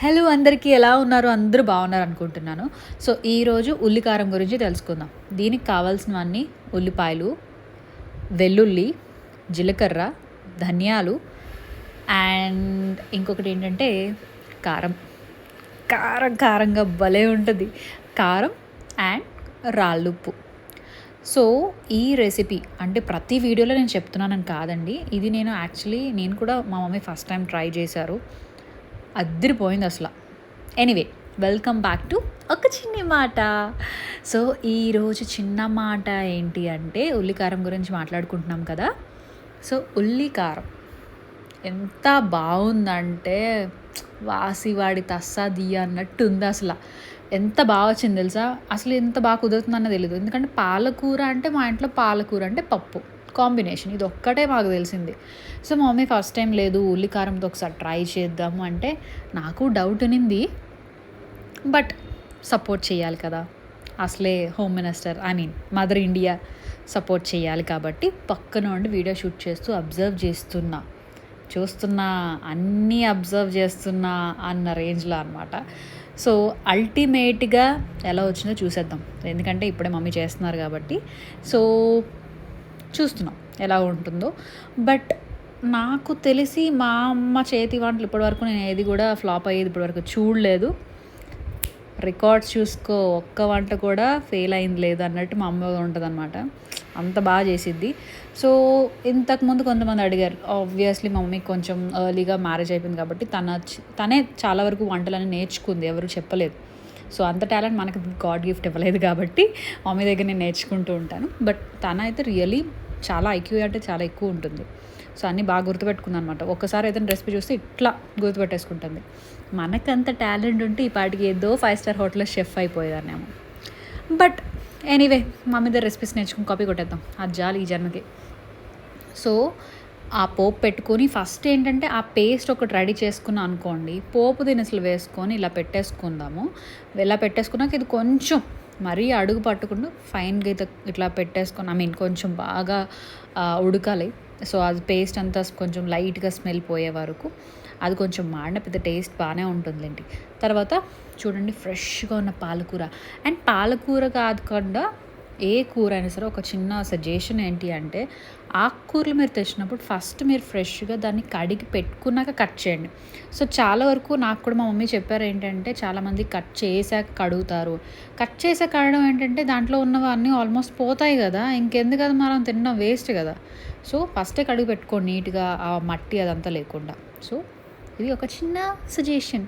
Hello అందరికీ ఎలా ఉన్నారు? అందరూ బాగున్నారు అనుకుంటున్నాను. సో ఈరోజు ఉల్లికారం గురించి తెలుసుకుందాం. దీనికి కావాల్సినవన్నీ ఉల్లిపాయలు వెల్లుల్లి జీలకర్ర ధనియాలు అండ్ ఇంకొకటి ఏంటంటే కారం. కారం కారంగా భలే ఉంటుంది. కారం అండ్ రాళ్ళుప్పు సో ఈ రెసిపీ అంటే ప్రతి వీడియోలో నేను చెప్తున్నానని కాదండి. ఇది నేను యాక్చువల్లీ నేను కూడా మా మమ్మీ ఫస్ట్ టైం ట్రై చేశారు. అద్దరిపోయింది అసలు. ఎనీవే వెల్కమ్ బ్యాక్ టు ఒక చిన్న మాట. సో ఈరోజు చిన్న మాట ఏంటి అంటే ఉల్లికారం గురించి మాట్లాడుకుంటున్నాం కదా. సో ఉల్లికారం ఎంత బాగుందంటే వాసివాడి తస్సా దియ అన్నట్టు ఉంది అసలు. ఎంత బాగా వచ్చింది తెలుసా? అసలు ఎంత బాగా కుదురుతుందన్న తెలియదు ఎందుకంటే పాలకూర అంటే మా ఇంట్లో పాలకూర అంటే పప్పు. కాంబినేషన్. ఇది ఒక్కటే మాకు తెలిసింది. సో మా మమ్మీ ఫస్ట్ టైం లేదు ఉల్లికారంతో ఒకసారి ట్రై చేద్దాము. అంటే నాకు డౌట్ ఉనింది బట్ సపోర్ట్ చేయాలి కదా. అసలే home minister I mean mother India support చేయాలి కాబట్టి పక్కన ఉండి వీడియో షూట్ చేస్తూ అబ్జర్వ్ చేస్తున్నా. చూస్తున్నా అన్నీ అబ్జర్వ్ చేస్తున్నా అన్న రేంజ్లో అనమాట సో అల్టిమేట్గా ఎలా వచ్చిందో చూసేద్దాం. ఎందుకంటే ఇప్పుడే మమ్మీ చేస్తున్నారు కాబట్టి. సో చూస్తున్నాం ఎలా ఉంటుందో. బట్ నాకు తెలిసి మా అమ్మ చేతి వంటలు ఇప్పటివరకు నేను ఏది కూడా ఫ్లాప్ అయ్యేది ఇప్పటివరకు చూడలేదు. రికార్డ్స్ చూసుకో ఒక్క వంట కూడా ఫెయిల్ అయింది లేదు అన్నట్టు మా అమ్మ ఉంటుంది అనమాట అంత బాగా చేసిద్ది. సో ఇంతకుముందు కొంతమంది అడిగారు ఆబ్వియస్లీ మా మమ్మీ కొంచెం ఎర్లీగా మ్యారేజ్ అయిపోయింది కాబట్టి తన తనే చాలా వరకు వంటలని నేర్చుకుంది ఎవరు చెప్పలేదు. సో అంత టాలెంట్ మనకి గాడ్ గిఫ్ట్ ఇవ్వలేదు కాబట్టి మమ్మీ దగ్గర నేను నేర్చుకుంటూ ఉంటాను. బట్ తన అయితే రియలీ చాలా ఐక్యూ అంటే చాలా ఎక్కువ ఉంటుంది. సో అన్నీ బాగా గుర్తుపెట్టుకుంది అనమాట ఒక్కసారి ఏదైనా రెసిపీ చూస్తే ఇట్లా గుర్తుపెట్టేసుకుంటుంది. మనకంత టాలెంట్ ఉంటే ఈ పాటికి ఏదో ఫైవ్ స్టార్ హోటల్లో షెఫ్ అయిపోయేదాన్నేమో. బట్ ఎనీవే మా మీద రెసిపీస్ నేర్చుకుని కాపీ కొట్టేద్దాం. అది జాలి ఈ జన్మకి. సో ఆ పోపు పెట్టుకొని ఫస్ట్ ఏంటంటే ఆ పేస్ట్ ఒకటి రెడీ చేసుకున్నాం అనుకోండి పోపు దినుసులు వేసుకొని ఇలా పెట్టేసుకుందాము. ఇలా పెట్టేసుకున్నాక ఇది కొంచెం మరీ అడుగు పట్టకుండా ఫైన్గా అయితే ఇట్లా పెట్టేసుకొని ఐ మీన్ కొంచెం బాగా ఉడకాలి. సో అది పేస్ట్ అంతా కొంచెం లైట్గా స్మెల్ పోయే వరకు అది కొంచెం మాడిన పెద్ద టేస్ట్ బాగానే ఉంటుందండి తర్వాత చూడండి ఫ్రెష్గా ఉన్న పాలకూర. అండ్ పాలకూర కాకుండా ఏ కూర అయినా సరే ఒక చిన్న సజెషన్ ఏంటి అంటే ఆకుకూరలు మీరు తెచ్చినప్పుడు ఫస్ట్ మీరు ఫ్రెష్గా దాన్ని కడిగి పెట్టుకున్నాక కట్ చేయండి. సో చాలా వరకు నాకు కూడా మా మమ్మీ చెప్పారు ఏంటంటే చాలామంది కట్ చేసాక కడుగుతారు. కట్ చేసాక కడగడం ఏంటంటే దాంట్లో ఉన్నవన్నీ ఆల్మోస్ట్ పోతాయి కదా ఇంకెందుకు కదా మనం తినడం వేస్ట్ కదా. సో ఫస్టే కడిగి పెట్టుకోండి నీట్గా ఆ మట్టి అదంతా లేకుండా. సో ఇది ఒక చిన్న సజెషన్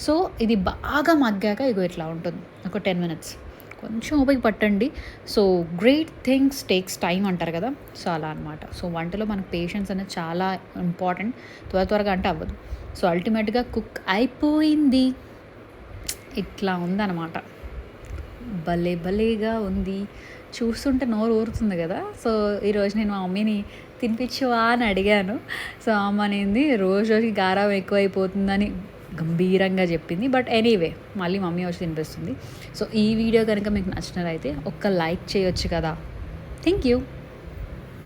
సో ఇది బాగా మగ్గాక ఇగో ఇట్లా ఉంటుంది. ఒక టెన్ మినిట్స్ కొంచెం ఉపయోగపట్టండి పట్టండి. So great things takes time అంటారు కదా. సో అలా అనమాట సో వంటలో మనకు పేషెన్స్ అనేది చాలా ఇంపార్టెంట్ త్వర త్వరగా అంటే అవ్వదు. సో అల్టిమేట్గా కుక్ అయిపోయింది. ఇట్లా ఉందన్నమాట. భలే భలేగా ఉంది. చూస్తుంటే నోరు ఊరుతుంది కదా. సో ఈరోజు నేను మా మమ్మీని తినిపించవా అని అడిగాను. సో అమ్మ అనేది రోజు రోజుకి గారం ఎక్కువైపోతుందని గంభీరంగా చెప్పింది. బట్ ఎనీవే మళ్ళీ మమ్మీ వచ్చి తినిపిస్తుంది. సో ఈ వీడియో కనుక మీకు నచ్చినట్లయితే ఒక్క లైక్ చేయొచ్చు కదా. Thank you